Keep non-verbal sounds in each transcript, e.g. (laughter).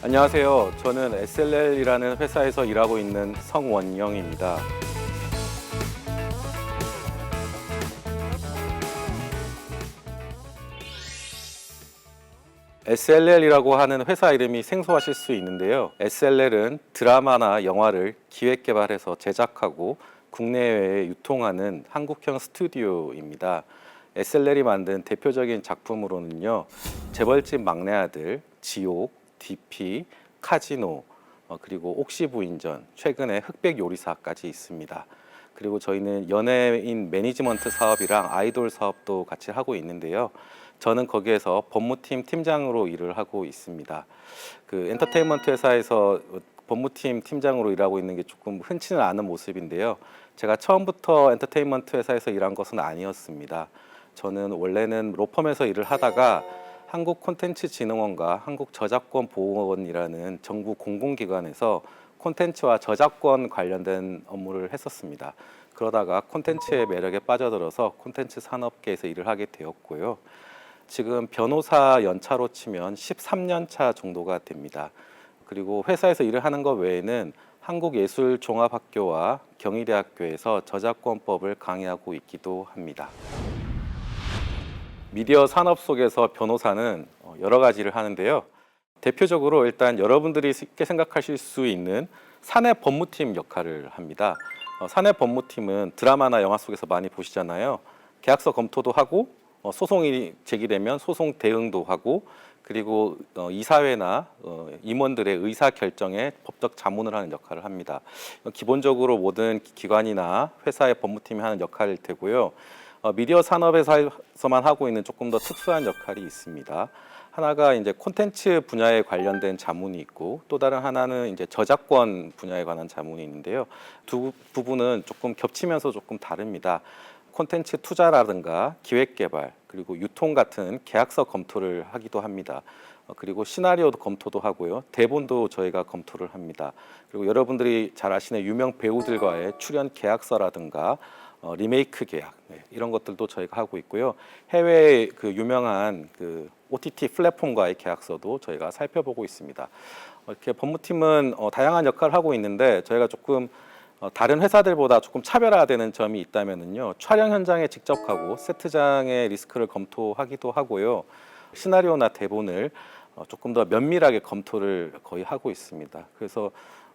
안녕하세요. 저는 SLL이라는 회사에서 일하고 있는 성원영입니다. SLL이라고 하는 회사 이름이 생소하실 수 있는데요. SLL은 드라마나 영화를 기획 개발해서 제작하고 국내외에 유통하는 한국형 스튜디오입니다. SLL이 만든 대표적인 작품으로는요. 재벌집 막내 아들, 지옥, DP, 카지노, 어, 그리고 옥시 부인전, 최근에 흑백 요리사까지 있습니다. 그리고 저희는 연예인 매니지먼트 사업이랑 아이돌 사업도 같이 하고 있는데요. 저는 거기에서 법무팀 팀장으로 일을 하고 있습니다. 그 엔터테인먼트 회사에서 법무팀 팀장으로 일하고 있는 게 조금 흔치는 않은 모습인데요. 제가 처음부터 엔터테인먼트 회사에서 일한 것은 아니었습니다. 저는 원래는 로펌에서 일을 하다가 한국 콘텐츠 진흥원과 한국 저작권 보호원이라는 정부 공공기관에서 콘텐츠와 저작권 관련된 업무를 했었습니다. 그러다가 콘텐츠의 매력에 빠져들어서 콘텐츠 산업계에서 일을 하게 되었고요. 지금 변호사 연차로 치면 13년 차 정도가 됩니다. 그리고 회사에서 일을 하는 것 외에는 한국예술종합학교와 경희대학교에서 저작권법을 강의하고 있기도 합니다. 미디어 산업 속에서 변호사는 어, 여러 가지를 하는데요. 대표적으로 일단 여러분들이 쉽게 생각하실 수 있는 사내 법무팀 역할을 합니다. 어, 사내 법무팀은 드라마나 영화 속에서 많이 보시잖아요. 계약서 검토도 하고 어, 소송이 제기되면 소송 대응도 하고 그리고 어, 이사회나 어, 임원들의 의사 결정에 법적 자문을 하는 역할을 합니다. 기본적으로 모든 기관이나 회사의 법무팀이 하는 역할일 테고요. 어, 미디어 산업에서만 하고 있는 조금 더 특수한 역할이 있습니다. 하나가 이제 콘텐츠 분야에 관련된 자문이 있고 또 다른 하나는 이제 저작권 분야에 관한 자문이 있는데요. 두 부분은 조금 겹치면서 조금 다릅니다. 콘텐츠 투자라든가 기획 개발 그리고 유통 같은 계약서 검토를 하기도 합니다. 어, 그리고 시나리오도 검토도 하고요. 대본도 저희가 검토를 합니다. 그리고 여러분들이 잘 아시는 유명 배우들과의 출연 계약서라든가 어, 리메이크 계약 네, 이런 것들도 저희가 하고 있고요. 해외 그 유명한 그 OTT 플랫폼과의 계약서도 저희가 살펴보고 있습니다. 어, 이렇게 법무팀은 어, 다양한 역할을 하고 있는데 저희가 조금 어, 다른 회사들보다 조금 차별화되는 점이 있다면은요. 촬영 현장에 직접 가고 세트장의 리스크를 검토하기도 하고요. 시나리오나 대본을 어, 조금 더 면밀하게 검토를 거의 하고 있습니다. 그래서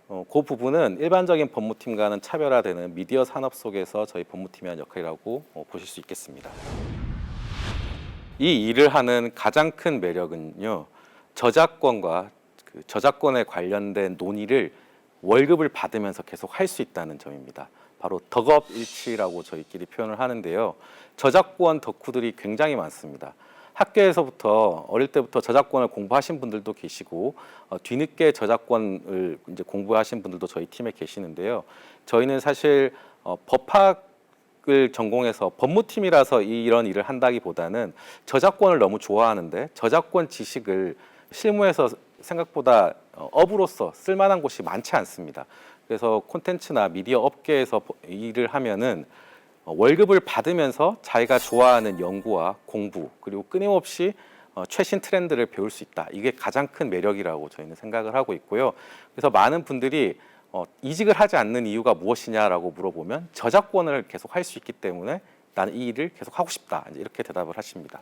어, 그 부분은 일반적인 법무팀과는 차별화되는 미디어 산업 속에서 저희 법무팀이 한 역할이라고 어, 보실 수 있겠습니다. 이 일을 하는 가장 큰 매력은요. 저작권과 그 저작권에 관련된 논의를 월급을 받으면서 계속 할 수 있다는 점입니다. 바로 덕업일치라고 저희끼리 표현을 하는데요. 저작권 덕후들이 굉장히 많습니다. 학교에서부터 어릴 때부터 저작권을 공부하신 분들도 계시고 어, 뒤늦게 저작권을 이제 공부하신 분들도 저희 팀에 계시는데요. 저희는 사실 어, 법학 을 전공해서 법무팀이라서 이- 이런 일을 한다기보다는 저작권을 너무 좋아하는데 저작권 지식을 실무에서 생각보다 어, 업으로서 쓸만한 곳이 많지 않습니다. 그래서 콘텐츠나 미디어 업계에서 보- 일을 하면은 어, 월급을 받으면서 자기가 좋아하는 연구와 공부 그리고 끊임없이 어, 최신 트렌드를 배울 수 있다. 이게 가장 큰 매력이라고 저희는 생각을 하고 있고요. 그래서 많은 분들이 어, 이직을 하지 않는 이유가 무엇이냐라고 물어보면 저작권을 계속 할 수 있기 때문에 나는 이 일을 계속 하고 싶다. 이렇게 대답을 하십니다.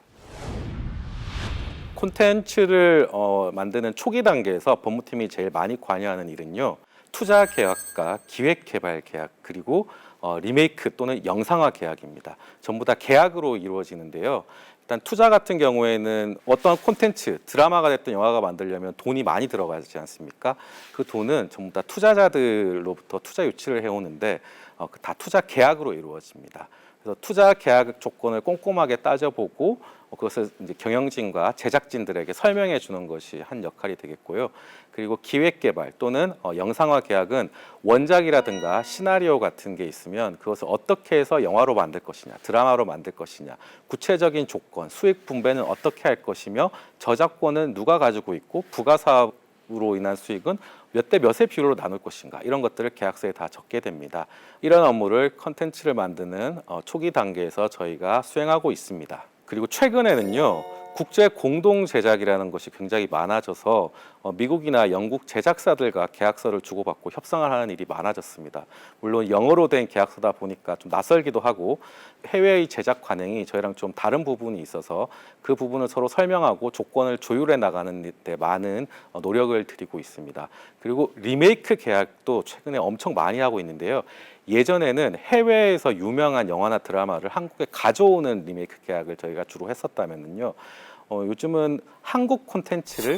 콘텐츠를 어, 만드는 초기 단계에서 법무팀이 제일 많이 관여하는 일은요. 투자 계약과 기획 개발 계약 그리고 어, 리메이크 또는 영상화 계약입니다. 전부 다 계약으로 이루어지는데요. 일단 투자 같은 경우에는 어떤 콘텐츠, 드라마가 됐든 영화가 만들려면 돈이 많이 들어가지 않습니까? 그 돈은 전부 다 투자자들로부터 투자 유치를 해오는데 어, 그다 투자 계약으로 이루어집니다. 그래서 투자 계약 조건을 꼼꼼하게 따져보고 어, 그것을 이제 경영진과 제작진들에게 설명해 주는 것이 한 역할이 되겠고요. 그리고 기획 개발 또는 어, 영상화 계약은 원작이라든가 시나리오 같은 게 있으면 그것을 어떻게 해서 영화로 만들 것이냐, 드라마로 만들 것이냐, 구체적인 조건, 수익 분배는 어떻게 할 것이며 저작권은 누가 가지고 있고 부가 사업 으로 인한 수익은 몇 대 몇의 비율로 나눌 것인가 이런 것들을 계약서에 다 적게 됩니다. 이런 업무를 컨텐츠를 만드는 어, 초기 단계에서 저희가 수행하고 있습니다. 그리고 최근에는요 국제 공동 제작이라는 것이 굉장히 많아져서 어, 미국이나 영국 제작사들과 계약서를 주고받고 협상을 하는 일이 많아졌습니다. 물론 영어로 된 계약서다 보니까 좀 낯설기도 하고 해외의 제작 관행이 저희랑 좀 다른 부분이 있어서 그 부분을 서로 설명하고 조건을 조율해 나가는 데 많은 어, 노력을 드리고 있습니다. 그리고 리메이크 계약도 최근에 엄청 많이 하고 있는데요. 예전에는 해외에서 유명한 영화나 드라마를 한국에 가져오는 리메이크 계약을 저희가 주로 했었다면요. 어, 요즘은 한국 콘텐츠를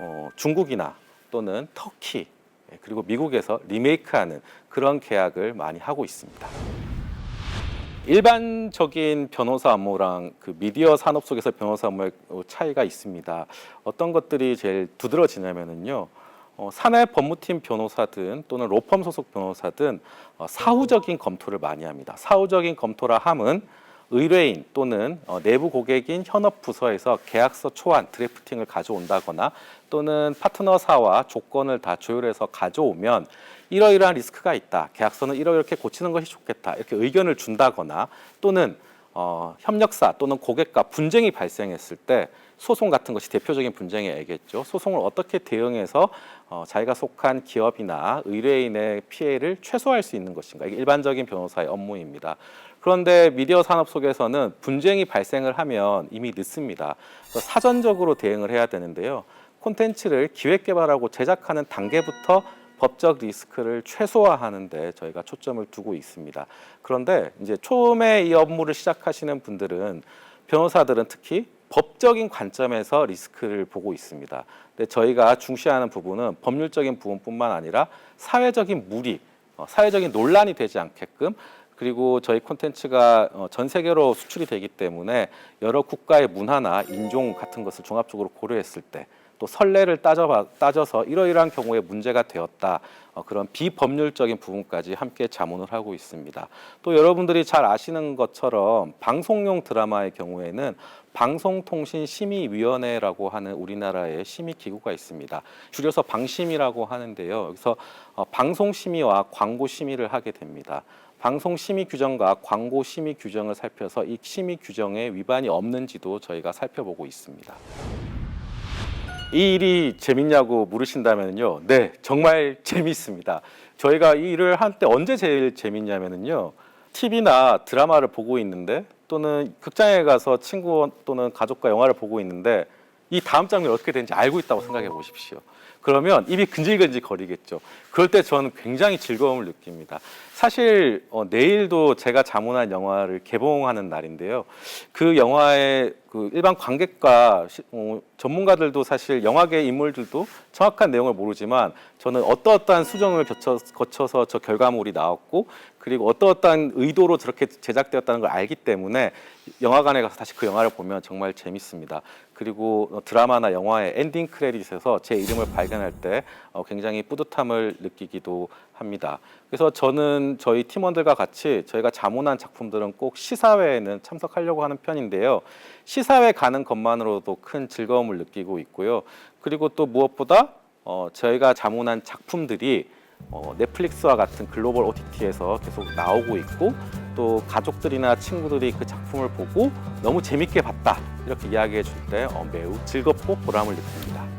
어, 중국이나 또는 터키 예, 그리고 미국에서 리메이크하는 그런 계약을 많이 하고 있습니다. 일반적인 변호사 업무랑 그 미디어 산업 속에서 변호사 업무의 차이가 있습니다. 어떤 것들이 제일 두드러지냐면은요. 어, 사내 법무팀 변호사든 또는 로펌 소속 변호사든 어, 사후적인 검토를 많이 합니다. 사후적인 검토라 함은 의뢰인 또는 어, 내부 고객인 현업 부서에서 계약서 초안 드래프팅을 가져온다거나 또는 파트너사와 조건을 다 조율해서 가져오면 이러이러한 리스크가 있다. 계약서는 이렇게 고치는 것이 좋겠다. 이렇게 의견을 준다거나 또는 어, 협력사 또는 고객과 분쟁이 발생했을 때 소송 같은 것이 대표적인 분쟁의 애겠죠. 소송을 어떻게 대응해서 어, 자기가 속한 기업이나 의뢰인의 피해를 최소화할 수 있는 것인가. 이게 일반적인 변호사의 업무입니다. 그런데 미디어 산업 속에서는 분쟁이 발생을 하면 이미 늦습니다. 사전적으로 대응을 해야 되는데요. 콘텐츠를 기획 개발하고 제작하는 단계부터 법적 리스크를 최소화하는데 저희가 초점을 두고 있습니다. 그런데 이제 처음에 이 업무를 시작하시는 분들은 변호사들은 특히 법적인 관점에서 리스크를 보고 있습니다. 근데 저희가 중시하는 부분은 법률적인 부분뿐만 아니라 사회적인 무리, 어, 사회적인 논란이 되지 않게끔 그리고 저희 콘텐츠가 어, 전 세계로 수출이 되기 때문에 여러 국가의 문화나 인종 같은 것을 종합적으로 고려했을 때 또 선례를 따져 따져서 이러이러한 경우에 문제가 되었다 어, 그런 비법률적인 부분까지 함께 자문을 하고 있습니다. 또 여러분들이 잘 아시는 것처럼 방송용 드라마의 경우에는 방송통신심의위원회라고 하는 우리나라의 심의 기구가 있습니다. 줄여서 방심이라고 하는데요. 여기서 어, 방송심의와 광고심의를 하게 됩니다. 방송 심의 규정과 광고 심의 규정을 살펴서 이 심의 규정에 위반이 없는지도 저희가 살펴보고 있습니다. 이 일이 재밌냐고 물으신다면요. 네, 정말 (laughs) 재밌습니다. 저희가 이 일을 할때 언제 제일 재밌냐면요. TV나 드라마를 보고 있는데 또는 극장에 가서 친구 또는 가족과 영화를 보고 있는데 이 다음 장면이 어떻게 되는지 알고 있다고 생각해 보십시오. 그러면 입이 근질근질 거리겠죠. 그럴 때 저는 굉장히 즐거움을 느낍니다. 사실 어, 내일도 제가 자문한 영화를 개봉하는 날인데요. 그 영화의 그 일반 관객과 시, 어, 전문가들도 사실 영화계 인물들도 정확한 내용을 모르지만 저는 어떠어떠한 수정을 거쳐, 거쳐서 저 결과물이 나왔고 그리고 어떠어떠한 의도로 저렇게 제작되었다는 걸 알기 때문에 영화관에 가서 다시 그 영화를 보면 정말 재밌습니다. 그리고 어, 드라마나 영화의 엔딩 크레딧에서 제 이름을 발견할 때 어, 굉장히 뿌듯함을 느끼기도 합니다. 그래서 저는 저희 팀원들과 같이 저희가 자문한 작품들은 꼭 시사회에는 참석하려고 하는 편인데요. 시사회 가는 것만으로도 큰 즐거움을 느끼고 있고요. 그리고 또 무엇보다 어, 저희가 자문한 작품들이 어, 넷플릭스와 같은 글로벌 OTT에서 계속 나오고 있고 또 가족들이나 친구들이 그 작품을 보고 너무 재밌게 봤다 이렇게 이야기해 줄때 어, 매우 즐겁고 보람을 느낍니다.